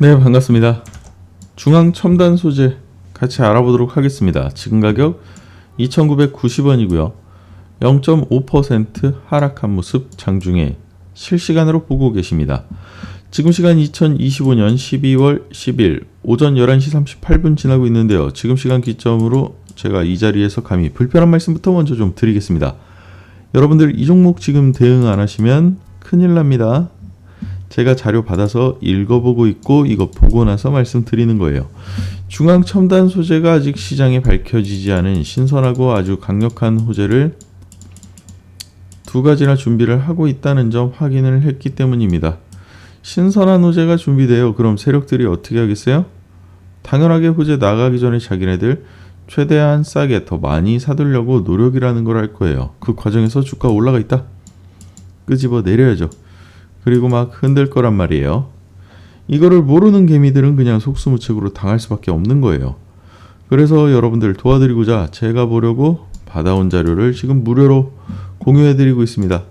네, 반갑습니다. 중앙 첨단 소재 같이 알아보도록 하겠습니다. 지금 가격 2,990원이고요. 0.5% 하락한 모습 장중에 실시간으로 보고 계십니다. 지금 시간 2025년 12월 10일 오전 11시 38분 지나고 있는데요. 지금 시간 기점으로 제가 이 자리에서 감히 불편한 말씀부터 먼저 좀 드리겠습니다. 여러분들 이 종목 지금 대응 안 하시면 큰일 납니다. 제가 자료 받아서 읽어보고 있고 이거 보고 나서 말씀드리는 거예요. 중앙 첨단 소재가 아직 시장에 밝혀지지 않은 신선하고 아주 강력한 호재를 두 가지나 준비를 하고 있다는 점 확인을 했기 때문입니다. 신선한 호재가 준비돼요. 그럼 세력들이 어떻게 하겠어요? 당연하게 호재 나가기 전에 자기네들 최대한 싸게 더 많이 사두려고 노력이라는 걸 할 거예요. 그 과정에서 주가 올라가 있다. 끄집어 내려야죠. 그리고 막 흔들 거란 말이에요. 이거를 모르는 개미들은 그냥 속수무책으로 당할 수밖에 없는 거예요. 그래서 여러분들 도와드리고자 제가 보려고 받아온 자료를 지금 무료로 공유해드리고 있습니다.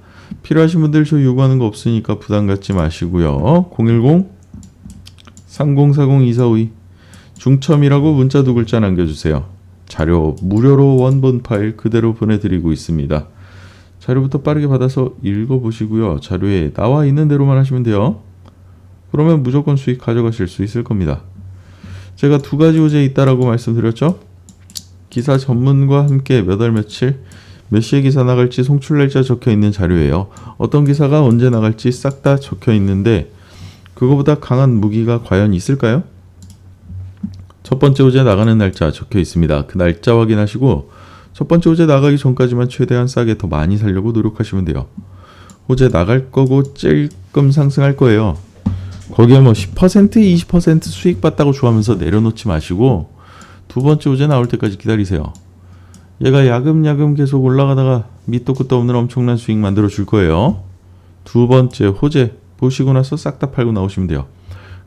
필요하신 분들 저 요구하는 거 없으니까 부담 갖지 마시고요. 010 3040 2452 중첨이라고 문자 두 글자 남겨주세요. 자료 무료로 원본 파일 그대로 보내드리고 있습니다. 자료부터 빠르게 받아서 읽어보시고요. 자료에 나와 있는 대로만 하시면 돼요. 그러면 무조건 수익 가져가실 수 있을 겁니다. 제가 두 가지 호재 있다라고 말씀드렸죠. 기사 전문과 함께 몇 월 며칠 몇 시에 기사 나갈지 송출 날짜 적혀 있는 자료예요. 어떤 기사가 언제 나갈지 싹 다 적혀 있는데 그거보다 강한 무기가 과연 있을까요? 첫 번째 호재 나가는 날짜 적혀 있습니다. 그 날짜 확인하시고 첫 번째 호재 나가기 전까지만 최대한 싸게 더 많이 살려고 노력하시면 돼요. 호재 나갈 거고 찔끔 상승할 거예요. 거기에 뭐 10% 20% 수익 봤다고 좋아하면서 내려놓지 마시고 두 번째 호재 나올 때까지 기다리세요. 얘가 야금야금 계속 올라가다가 밑도 끝도 없는 엄청난 수익 만들어 줄 거예요. 두 번째 호재 보시고 나서 싹 다 팔고 나오시면 돼요.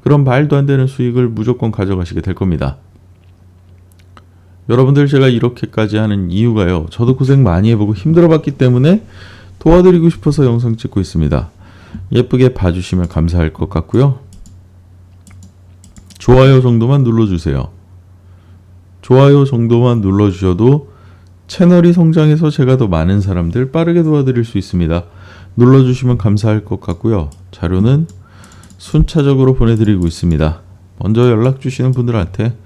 그럼 말도 안 되는 수익을 무조건 가져가시게 될 겁니다. 여러분들 제가 이렇게까지 하는 이유가요. 저도 고생 많이 해보고 힘들어봤기 때문에 도와드리고 싶어서 영상 찍고 있습니다. 예쁘게 봐주시면 감사할 것 같고요. 좋아요 정도만 눌러주세요. 좋아요 정도만 눌러주셔도 채널이 성장해서 제가 더 많은 사람들 빠르게 도와드릴 수 있습니다. 눌러주시면 감사할 것 같고요. 자료는 순차적으로 보내드리고 있습니다. 먼저 연락 주시는 분들한테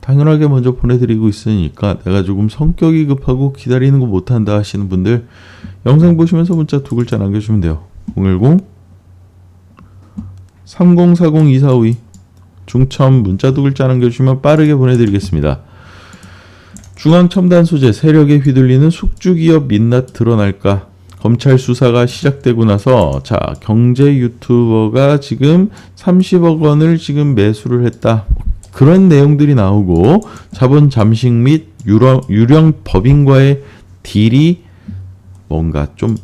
당연하게 먼저 보내드리고 있으니까 내가 조금 성격이 급하고 기다리는 거 못한다 하시는 분들 영상 보시면서 문자 두 글자 남겨주시면 돼요. 010 3040 2452 중첨 문자 두 글자 남겨주시면 빠르게 보내드리겠습니다. 중앙 첨단 소재 세력에 휘둘리는 숙주기업 민낯 드러날까? 검찰 수사가 시작되고 나서 자 경제 유튜버가 지금 30억 원을 지금 매수를 했다. 그런 내용들이 나오고 자본 잠식 및 유령, 유령 법인과의 딜이 뭔가 좀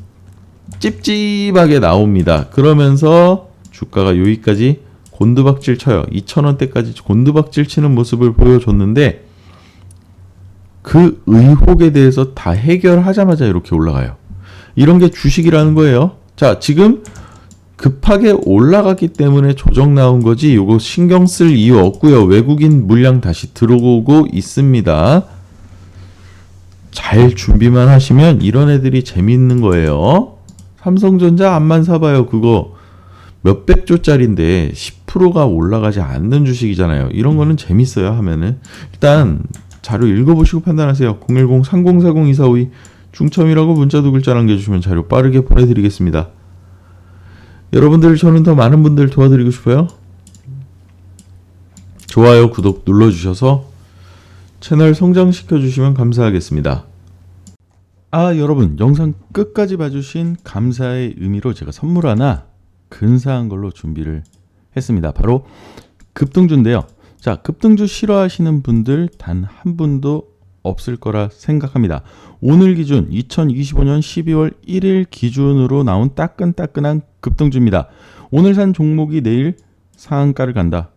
찝찝하게 나옵니다. 그러면서 주가가 여기까지 곤두박질 쳐요. 2,000원대까지 곤두박질 치는 모습을 보여줬는데 그 의혹에 대해서 다 해결하자마자 이렇게 올라가요. 이런 게 주식이라는 거예요. 자, 지금 급하게 올라갔기 때문에 조정 나온 거지 요거 신경 쓸 이유 없고요. 외국인 물량 다시 들어오고 있습니다. 잘 준비만 하시면 이런 애들이 재밌는 거예요. 삼성전자 암만 사봐요. 그거 몇백 조짜리인데 10%가 올라가지 않는 주식이잖아요. 이런 거는 재밌어요 하면은 일단 자료 읽어보시고 판단하세요. 010-3040-2452 중첨이라고 문자 두 글자 남겨주시면 자료 빠르게 보내드리겠습니다. 여러분들 저는 더 많은 분들 도와드리고 싶어요. 좋아요, 구독 눌러주셔서 채널 성장시켜 주시면 감사하겠습니다. 아 여러분 영상 끝까지 봐주신 감사의 의미로 제가 선물 하나 근사한 걸로 준비를 했습니다. 바로 급등주인데요. 자 급등주 싫어하시는 분들 단 한 분도 없을 거라 생각합니다. 오늘 기준 2025년 12월 1일 기준으로 나온 따끈따끈한 급등주입니다. 오늘 산 종목이 내일 상한가를 간다.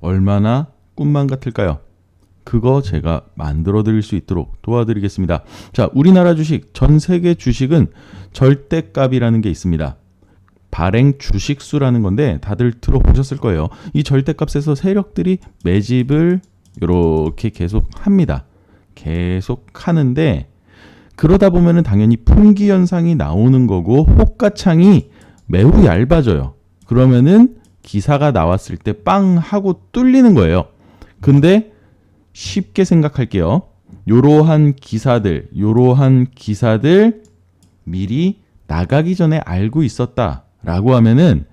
얼마나 꿈만 같을까요? 그거 제가 만들어 드릴 수 있도록 도와드리겠습니다. 자, 우리나라 주식, 전 세계 주식은 절대값이라는 게 있습니다. 발행 주식수라는 건데 다들 들어보셨을 거예요. 이 절대값에서 세력들이 매집을 이렇게 계속 합니다. 계속 하는데 그러다 보면은 당연히 품귀 현상이 나오는 거고 호가창이 매우 얇아져요. 그러면은 기사가 나왔을 때 빵 하고 뚫리는 거예요. 근데 쉽게 생각할게요. 요러한 기사들, 요러한 기사들 미리 나가기 전에 알고 있었다라고 하면은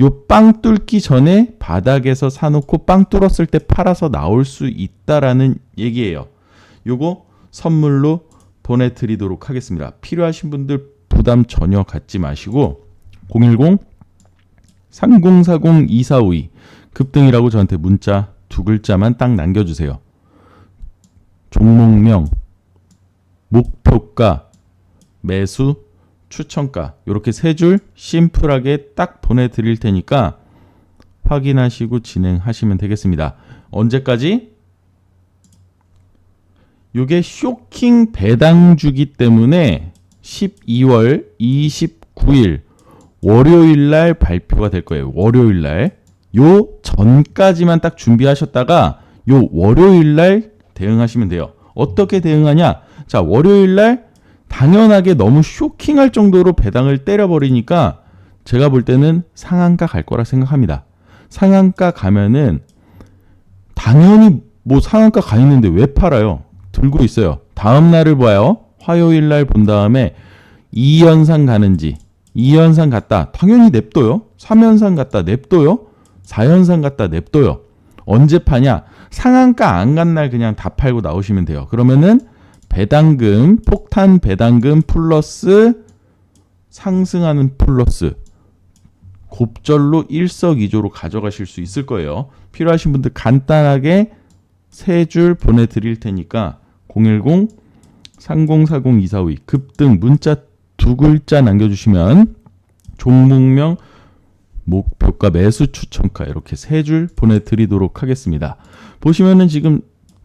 요 빵 뚫기 전에 바닥에서 사놓고 빵 뚫었을 때 팔아서 나올 수 있다라는 얘기예요. 요거 선물로 보내드리도록 하겠습니다. 필요하신 분들 부담 전혀 갖지 마시고 010 3040 2452 급등이라고 저한테 문자 두 글자만 딱 남겨주세요. 종목명, 목표가, 매수, 추천가 이렇게 세 줄 심플하게 딱 보내드릴 테니까 확인하시고 진행하시면 되겠습니다. 언제까지? 이게 쇼킹 배당주기 때문에 12월 29일 월요일 날 발표가 될 거예요. 월요일 날. 요 전까지만 딱 준비하셨다가 요 월요일 날 대응하시면 돼요. 어떻게 대응하냐? 자, 월요일 날 당연하게 너무 쇼킹할 정도로 배당을 때려버리니까 제가 볼 때는 상한가 갈 거라 생각합니다. 상한가 가면은 당연히 뭐 상한가 가 있는데 왜 팔아요? 들고 있어요. 다음 날을 봐요. 화요일 날 본 다음에 2연상 가는지 2연상 갔다. 당연히 냅둬요. 3연상 갔다 냅둬요. 4연상 갔다 냅둬요. 언제 파냐? 상한가 안 간 날 그냥 다 팔고 나오시면 돼요. 그러면은 배당금, 폭탄 배당금 플러스 상승하는 플러스 곱절로 일석이조로 가져가실 수 있을 거예요. 필요하신 분들 간단하게 세 줄 보내드릴 테니까 010 3040 242 급등 문자 두 글자 남겨주시면 종목명 목표가 매수 추천가 이렇게 세 줄 보내드리도록 하겠습니다. 보시면은 지금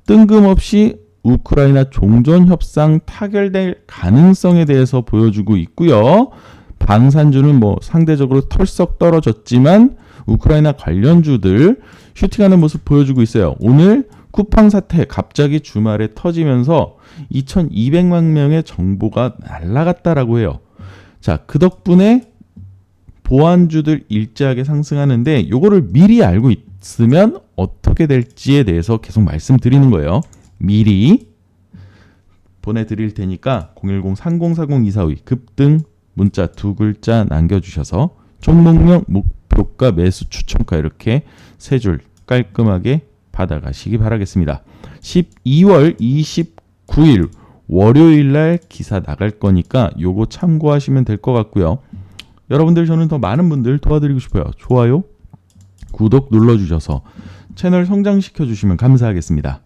뜬금없이 우크라이나 종전 협상 타결될 가능성에 대해서 보여주고 있고요. 방산주는 뭐 상대적으로 털썩 떨어졌지만 우크라이나 관련주들 슈팅하는 모습 보여주고 있어요. 오늘 쿠팡 사태 갑자기 주말에 터지면서 2,200만 명의 정보가 날라갔다라고 해요. 자, 그 덕분에 보안주들 일제하게 상승하는데 요거를 미리 알고 있으면 어떻게 될지에 대해서 계속 말씀드리는 거예요. 미리 보내드릴 테니까 010-3040-2452 급등 문자 두 글자 남겨주셔서 종목명 목표가 매수 추천가 이렇게 세 줄 깔끔하게 받아가시기 바라겠습니다. 12월 29일 월요일 날 기사 나갈 거니까 요거 참고하시면 될 것 같고요. 여러분들 저는 더 많은 분들 도와드리고 싶어요. 좋아요, 구독 눌러주셔서 채널 성장시켜 주시면 감사하겠습니다.